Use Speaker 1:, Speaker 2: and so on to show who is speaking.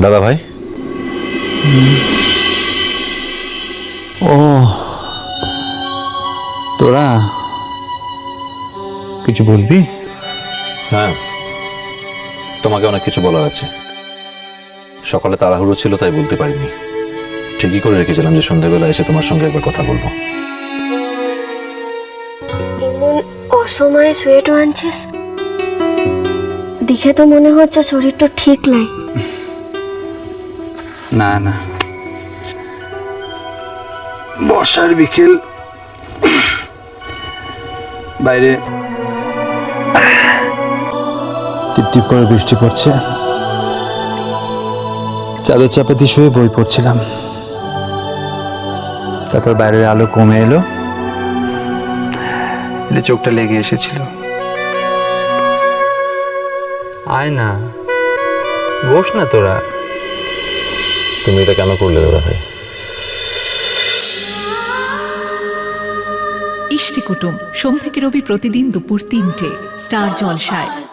Speaker 1: দাদা ভাই?
Speaker 2: ও তোরা কিছু বলবি?
Speaker 1: হ্যাঁ তোমাকে অনেক কিছু বলার আছে। সকালে তাড়াহুড়ো ছিল তাই বলতে পারিনি। ঠিকই করে রেখেছিলাম যে সন্ধ্যাবেলা এসে তোমার সঙ্গে একবার কথা বলব।
Speaker 3: অসময়ে সোয়েটও আনছিস? দেখে তো মনে হচ্ছে শরীরটা ঠিক নাই।
Speaker 2: না না। বর্ষার বিকেল। বাইরে। টিপ টিপ করে বৃষ্টি পড়ছে? চাদর চাপাতি শুয়ে বই পড়ছিলাম। তারপর বাইরের আলো কমে এলো। এলে চোখটা লেগে এসেছিল। আয় না বস না তোরা।
Speaker 1: তুমি এটা কেন করলে দাদা ভাই?
Speaker 4: ইষ্টি কুটুম, সোম থেকে রবি প্রতিদিন দুপুর তিনটে, স্টার জলসায়।